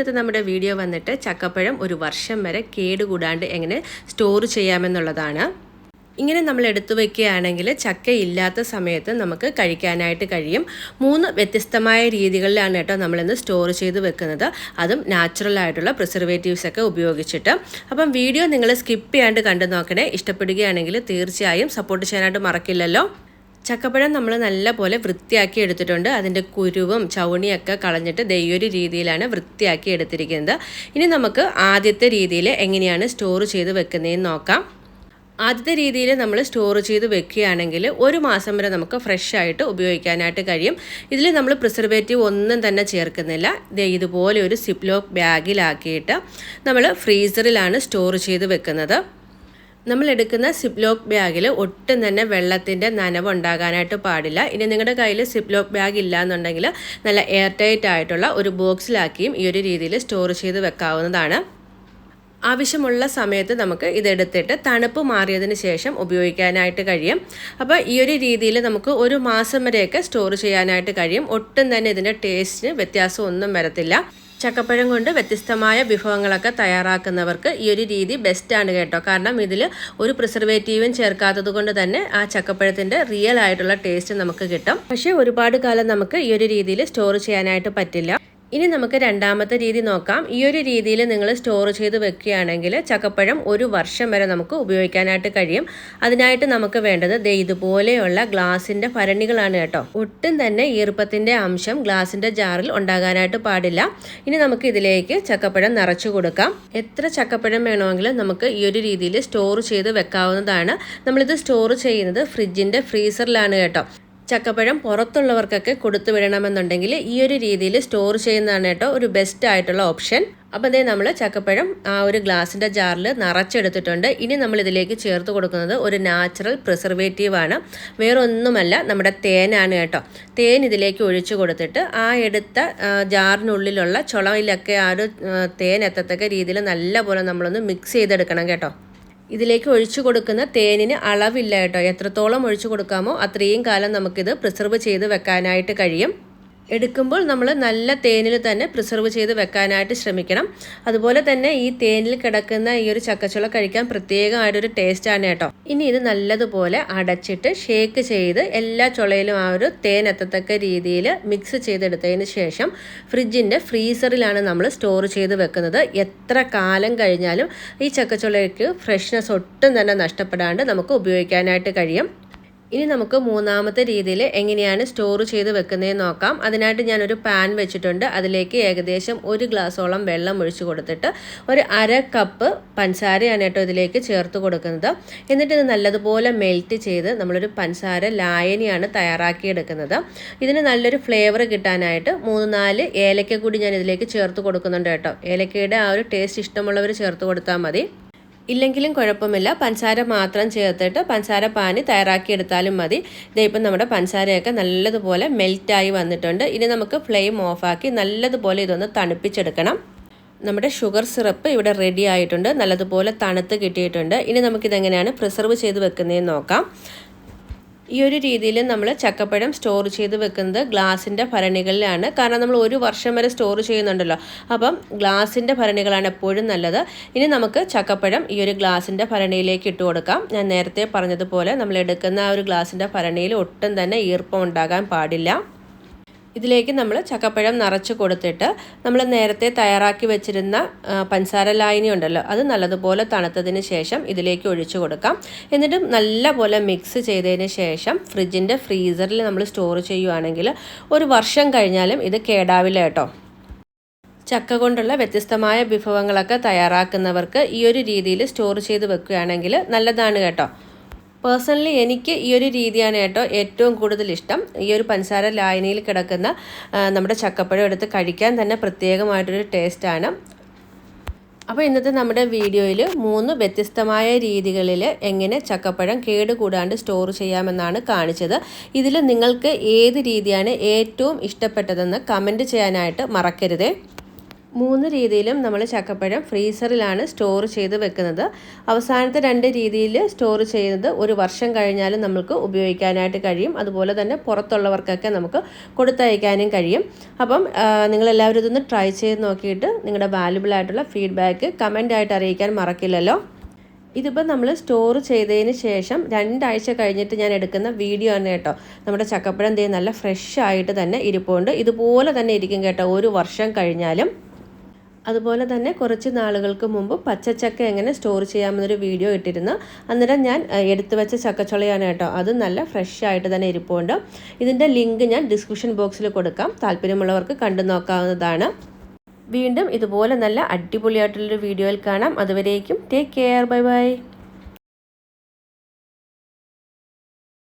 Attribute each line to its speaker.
Speaker 1: ഇന്നത്തെ നമ്മുടെ വീഡിയോ വന്നിട്ട് ചക്കപ്പഴം ഒരു വർഷം വരെ കേടുകൂടാണ്ട് എങ്ങനെ സ്റ്റോർ ചെയ്യാമെന്നുള്ളതാണ്. ഇങ്ങനെ നമ്മൾ എടുത്തു വയ്ക്കുകയാണെങ്കിൽ ചക്ക ഇല്ലാത്ത സമയത്ത് നമുക്ക് കഴിക്കാനായിട്ട് കഴിയും. മൂന്ന് വ്യത്യസ്തമായ രീതികളിലാണ് കേട്ടോ നമ്മളിന്ന് സ്റ്റോർ ചെയ്ത് വെക്കുന്നത്. അതും നാച്ചുറൽ ആയിട്ടുള്ള പ്രിസർവേറ്റീവ്സ് ഒക്കെ ഉപയോഗിച്ചിട്ട്. അപ്പം വീഡിയോ നിങ്ങൾ സ്കിപ്പ് ചെയ്യാണ്ട് കണ്ടു നോക്കണേ. ഇഷ്ടപ്പെടുകയാണെങ്കിൽ തീർച്ചയായും സപ്പോർട്ട് ചെയ്യാനായിട്ട് മറക്കില്ലല്ലോ. ചക്കപ്പഴം നമ്മൾ നല്ല പോലെ വൃത്തിയാക്കി എടുത്തിട്ടുണ്ട്. അതിന്റെ കുരുവും ചവണിയൊക്കെ കളഞ്ഞിട്ട് ദൈവൊരു രീതിയിലാണ് വൃത്തിയാക്കി എടുത്തിരിക്കുന്നത്. ഇനി നമുക്ക് ആദ്യത്തെ രീതിയിൽ എങ്ങനെയാണ് സ്റ്റോർ ചെയ്ത് വെക്കുന്നതെന്ന് നോക്കാം. ആദ്യത്തെ രീതിയിൽ നമ്മൾ സ്റ്റോർ ചെയ്ത് വെക്കുകയാണെങ്കിൽ ഒരു മാസം വരെ നമുക്ക് ഫ്രഷ് ആയിട്ട് ഉപയോഗിക്കാനായിട്ട് കഴിയും. ഇതിൽ നമ്മൾ പ്രിസർവേറ്റീവ് ഒന്നും തന്നെ ചേർക്കുന്നില്ല. ഇതുപോലെ ഒരു സിപ്ലോക്ക് ബാഗിലാക്കിയിട്ട് നമ്മൾ ഫ്രീസറിലാണ് സ്റ്റോർ ചെയ്ത് വെക്കുന്നത്. നമ്മൾ എടുക്കുന്ന സിപ്ലോക്ക് ബാഗിൽ ഒട്ടും തന്നെ വെള്ളത്തിന്റെ നനവ് ഉണ്ടാകാനായിട്ട് പാടില്ല. ഇനി നിങ്ങളുടെ കയ്യിൽ സിപ്ലോക്ക് ബാഗ് ഇല്ല എന്നുണ്ടെങ്കിൽ നല്ല എയർ ടൈറ്റ് ആയിട്ടുള്ള ഒരു ബോക്സിലാക്കിയും ഈ ഒരു രീതിയിൽ സ്റ്റോർ ചെയ്ത് വെക്കാവുന്നതാണ്. ആവശ്യമുള്ള സമയത്ത് നമുക്ക് ഇതെടുത്തിട്ട് തണുപ്പ് മാറിയതിന് ശേഷം ഉപയോഗിക്കാനായിട്ട് കഴിയും. അപ്പോൾ ഈ ഒരു രീതിയിൽ നമുക്ക് ഒരു മാസം വരെയൊക്കെ സ്റ്റോർ ചെയ്യാനായിട്ട് കഴിയും. ഒട്ടും തന്നെ ഇതിന്റെ ടേസ്റ്റിന് വ്യത്യാസമൊന്നും വരത്തില്ല. ചക്കപ്പഴം കൊണ്ട് വ്യത്യസ്തമായ വിഭവങ്ങളൊക്കെ തയ്യാറാക്കുന്നവർക്ക് ഈ ഒരു രീതി ബെസ്റ്റാണ് കേട്ടോ. കാരണം ഇതിൽ ഒരു പ്രിസർവേറ്റീവും ചേർക്കാത്തത് കൊണ്ട് തന്നെ ആ ചക്കപ്പഴത്തിന്റെ റിയൽ ആയിട്ടുള്ള ടേസ്റ്റ് നമുക്ക് കിട്ടും. പക്ഷേ ഒരുപാട് കാലം നമുക്ക് ഈ ഒരു രീതിയിൽ സ്റ്റോർ ചെയ്യാനായിട്ട് പറ്റില്ല. ഇനി നമുക്ക് രണ്ടാമത്തെ രീതി നോക്കാം. ഈ ഒരു രീതിയിൽ നിങ്ങൾ സ്റ്റോർ ചെയ്ത് വെക്കുകയാണെങ്കിൽ ചക്കപ്പഴം ഒരു വർഷം വരെ നമുക്ക് ഉപയോഗിക്കാനായിട്ട് കഴിയും. അതിനായിട്ട് നമുക്ക് വേണ്ടത് ദേ ഇതുപോലെയുള്ള ഗ്ലാസിന്റെ ഭരണികളാണ് കേട്ടോ. ഒട്ടും തന്നെ ഈർപ്പത്തിന്റെ അംശം ഗ്ലാസിന്റെ ജാറിൽ ഉണ്ടാകാനായിട്ട് പാടില്ല. ഇനി നമുക്ക് ഇതിലേക്ക് ചക്കപ്പഴം നിറച്ചു കൊടുക്കാം. എത്ര ചക്കപ്പഴം വേണമെങ്കിലും നമുക്ക് ഈ ഒരു രീതിയിൽ സ്റ്റോർ ചെയ്ത് വെക്കാവുന്നതാണ്. നമ്മളിത് സ്റ്റോർ ചെയ്യുന്നത് ഫ്രിഡ്ജിന്റെ ഫ്രീസറിലാണ് കേട്ടോ. ചക്കപ്പഴം പുറത്തുള്ളവർക്കൊക്കെ കൊടുത്തു വിടണമെന്നുണ്ടെങ്കിൽ ഈ ഒരു രീതിയിൽ സ്റ്റോർ ചെയ്യുന്നതാണ് കേട്ടോ ഒരു ബെസ്റ്റ് ആയിട്ടുള്ള ഓപ്ഷൻ അപ്പോൾ അതേ നമ്മൾ ചക്കപ്പഴം ആ ഒരു ഗ്ലാസിന്റെ ജാറിൽ നിറച്ചെടുത്തിട്ടുണ്ട്. ഇനി നമ്മൾ ഇതിലേക്ക് ചേർത്ത് കൊടുക്കുന്നത് ഒരു നാച്ചുറൽ പ്രിസർവേറ്റീവാണ് ആണ്. വേറെ ഒന്നുമല്ല നമ്മുടെ തേനാണ് കേട്ടോ. തേൻ ഇതിലേക്ക് ഒഴിച്ചു കൊടുത്തിട്ട് ആ എടുത്ത ജാറിനുള്ളിലുള്ള ചുളയിലൊക്കെ ആ ഒരു തേൻ എത്തത്തക്ക രീതിയിൽ നല്ലപോലെ നമ്മളൊന്ന് മിക്സ് ചെയ്തെടുക്കണം കേട്ടോ. ഇതിലേക്ക് ഒഴിച്ചു കൊടുക്കുന്ന തേനിന് അളവില്ല കേട്ടോ. എത്രത്തോളം ഒഴിച്ചു കൊടുക്കാമോ അത്രയും കാലം നമുക്കിത് പ്രിസർവ് ചെയ്ത് വെക്കാനായിട്ട് കഴിയും. എടുക്കുമ്പോൾ നമ്മൾ നല്ല തേനിൽ തന്നെ പ്രിസർവ് ചെയ്ത് വെക്കാനായിട്ട് ശ്രമിക്കണം. അതുപോലെ തന്നെ ഈ തേനിൽ കിടക്കുന്ന ഈ ഒരു ചക്കച്ചുള കഴിക്കാൻ പ്രത്യേകമായിട്ടൊരു ടേസ്റ്റാണ് കേട്ടോ. ഇനി ഇത് നല്ലതുപോലെ അടച്ചിട്ട് ഷേക്ക് ചെയ്ത് എല്ലാ ചുളയിലും ആ ഒരു തേൻ എത്തത്തക്ക രീതിയിൽ മിക്സ് ചെയ്തെടുത്തതിന് ശേഷം ഫ്രിഡ്ജിന്റെ ഫ്രീസറിലാണ് നമ്മൾ സ്റ്റോർ ചെയ്ത് വെക്കുന്നത്. എത്ര കാലം കഴിഞ്ഞാലും ഈ ചക്കച്ചുളയ്ക്ക് ഫ്രഷ്നെസ് ഒട്ടും തന്നെ നഷ്ടപ്പെടാണ്ട് നമുക്ക് ഉപയോഗിക്കാനായിട്ട് കഴിയും. ഇനി നമുക്ക് മൂന്നാമത്തെ രീതിയിൽ എങ്ങനെയാണ് സ്റ്റോർ ചെയ്ത് വെക്കുന്നതെന്ന് നോക്കാം. അതിനായിട്ട് ഞാനൊരു പാൻ വെച്ചിട്ടുണ്ട്. അതിലേക്ക് ഏകദേശം ഒരു ഗ്ലാസോളം വെള്ളം ഒഴിച്ചു കൊടുത്തിട്ട് ഒരു അര കപ്പ് പഞ്ചസാരയാണ് കേട്ടോ ഇതിലേക്ക് ചേർത്ത് കൊടുക്കുന്നത്. എന്നിട്ട് ഇത് നല്ലതുപോലെ മെൽറ്റ് ചെയ്ത് നമ്മളൊരു പഞ്ചസാര ലായനിയാണ് തയ്യാറാക്കിയെടുക്കുന്നത്. ഇതിന് നല്ലൊരു ഫ്ലേവർ കിട്ടാനായിട്ട് മൂന്ന് നാല് ഏലക്ക കൂടി ഞാൻ ഇതിലേക്ക് ചേർത്ത് കൊടുക്കുന്നുണ്ട് കേട്ടോ. ഏലക്കയുടെ ആ ഒരു ടേസ്റ്റ് ഇഷ്ടമുള്ളവർ ചേർത്ത് കൊടുത്താൽ മതി. ഇല്ലെങ്കിലും കുഴപ്പമില്ല. പഞ്ചസാര മാത്രം ചേർത്തിട്ട് പഞ്ചസാര പാനി തയ്യാറാക്കിയെടുത്താലും മതി. ഇപ്പം നമ്മുടെ പഞ്ചസാരയൊക്കെ നല്ലതുപോലെ മെൽറ്റായി വന്നിട്ടുണ്ട്. ഇനി നമുക്ക് ഫ്ലെയിം ഓഫാക്കി നല്ലതുപോലെ ഇതൊന്ന് തണുപ്പിച്ചെടുക്കണം. നമ്മുടെ ഷുഗർ സിറപ്പ് ഇവിടെ റെഡി ആയിട്ടുണ്ട്. നല്ലതുപോലെ തണുത്ത് കിട്ടിയിട്ടുണ്ട്. ഇനി നമുക്കിതെങ്ങനെയാണ് പ്രിസർവ് ചെയ്ത് വെക്കുന്നതെന്ന് നോക്കാം. ഈ ഒരു രീതിയിൽ നമ്മൾ ചക്കപ്പഴം സ്റ്റോർ ചെയ്ത് വെക്കുന്നത് ഗ്ലാസിന്റെ ഭരണികളിലാണ്. കാരണം നമ്മൾ ഒരു വർഷം വരെ സ്റ്റോർ ചെയ്യുന്നുണ്ടല്ലോ. അപ്പം ഗ്ലാസിന്റെ ഭരണികളാണ് എപ്പോഴും നല്ലത്. ഇനി നമുക്ക് ചക്കപ്പഴം ഈ ഒരു ഗ്ലാസിന്റെ ഭരണിയിലേക്ക് ഇട്ട് കൊടുക്കാം. ഞാൻ നേരത്തെ പറഞ്ഞതുപോലെ നമ്മൾ എടുക്കുന്ന ആ ഒരു ഗ്ലാസിന്റെ ഭരണിയിൽ ഒട്ടും തന്നെ ഈർപ്പം ഉണ്ടാകാൻ പാടില്ല. ഇതിലേക്ക് നമ്മൾ ചക്കപ്പഴം നിറച്ച് കൊടുത്തിട്ട് നമ്മൾ നേരത്തെ തയ്യാറാക്കി വെച്ചിരുന്ന പഞ്ചസാര ലായനി ഉണ്ടല്ലോ അത് നല്ലതുപോലെ തണുത്തതിന് ശേഷം ഇതിലേക്ക് ഒഴിച്ചു കൊടുക്കാം. എന്നിട്ട് നല്ലപോലെ മിക്സ് ചെയ്തതിന് ശേഷം ഫ്രിഡ്ജിന്റെ ഫ്രീസറിൽ നമ്മൾ സ്റ്റോർ ചെയ്യുവാണെങ്കിൽ ഒരു വർഷം കഴിഞ്ഞാലും ഇത് കേടാവില്ല കേട്ടോ. ചക്ക കൊണ്ടുള്ള വ്യത്യസ്തമായ വിഭവങ്ങളൊക്കെ തയ്യാറാക്കുന്നവർക്ക് ഈ ഒരു രീതിയിൽ സ്റ്റോർ ചെയ്ത് വെക്കുകയാണെങ്കിൽ നല്ലതാണ് കേട്ടോ. പേഴ്സണലി എനിക്ക് ഈ ഒരു രീതിയാണ് കേട്ടോ ഏറ്റവും കൂടുതൽ ഇഷ്ടം. ഈ ഒരു പഞ്ചസാര ലായനിയിൽ കിടക്കുന്ന നമ്മുടെ ചക്കപ്പഴം എടുത്ത് കഴിക്കാൻ തന്നെ പ്രത്യേകമായിട്ടൊരു ടേസ്റ്റാണ് അപ്പോൾ ഇന്നത്തെ നമ്മുടെ വീഡിയോയിൽ മൂന്ന് വ്യത്യസ്തമായ രീതികളിൽ എങ്ങനെ ചക്കപ്പഴം കേടുകൂടാണ്ട് സ്റ്റോർ ചെയ്യാമെന്നാണ് കാണിച്ചത്. ഇതിൽ നിങ്ങൾക്ക് ഏത് രീതിയാണ് ഏറ്റവും ഇഷ്ടപ്പെട്ടതെന്ന് കമന്റ് ചെയ്യാനായിട്ട് മറക്കരുതേ. മൂന്ന് രീതിയിലും നമ്മൾ ചക്കപ്പഴം ഫ്രീസറിലാണ് സ്റ്റോർ ചെയ്ത് വെക്കുന്നത്. അവസാനത്തെ രണ്ട് രീതിയിൽ സ്റ്റോർ ചെയ്യുന്നത് ഒരു വർഷം കഴിഞ്ഞാലും നമുക്ക് ഉപയോഗിക്കാനായിട്ട് കഴിയും. അതുപോലെ തന്നെ പുറത്തുള്ളവർക്കൊക്കെ നമുക്ക് കൊടുത്തയക്കാനും കഴിയും. അപ്പം നിങ്ങളെല്ലാവരും ഇതൊന്ന് ട്രൈ ചെയ്ത് നോക്കിയിട്ട് നിങ്ങളുടെ വാല്യുബിൾ ആയിട്ടുള്ള ഫീഡ്ബാക്ക് കമന്റ് ആയിട്ട് അറിയിക്കാൻ മറക്കില്ലല്ലോ. ഇതിപ്പോൾ നമ്മൾ സ്റ്റോർ ചെയ്തതിന് ശേഷം രണ്ടാഴ്ച കഴിഞ്ഞിട്ട് ഞാൻ എടുക്കുന്ന വീഡിയോ ആണ് കേട്ടോ. നമ്മുടെ ചക്കപ്പഴം ദേ നല്ല ഫ്രഷ് ആയിട്ട് തന്നെ ഇരിപ്പുണ്ട്. ഇതുപോലെ തന്നെ ഇരിക്കും കേട്ടോ. ഒരു വർഷം കഴിഞ്ഞാലും. അതുപോലെ തന്നെ കുറച്ച് നാളുകൾക്ക് മുമ്പ് പച്ചച്ചക്ക എങ്ങനെ സ്റ്റോർ ചെയ്യാമെന്നൊരു വീഡിയോ ഇട്ടിരുന്നു. അന്നേരം ഞാൻ എടുത്തു വെച്ച ചക്കച്ചുളയാണ് കേട്ടോ. അത് നല്ല ഫ്രഷ് ആയിട്ട് തന്നെ ഇരിപ്പുണ്ട്. ഇതിന്റെ ലിങ്ക് ഞാൻ ഡിസ്ക്രിപ്ഷൻ ബോക്സിൽ കൊടുക്കാം. താല്പര്യമുള്ളവർക്ക് കണ്ടു നോക്കാവുന്നതാണ്. വീണ്ടും ഇതുപോലെ നല്ല അടിപൊളിയായിട്ടുള്ളൊരു വീഡിയോയിൽ കാണാം. അതുവരേക്കും ടേക്ക് കെയർ ബൈ ബൈ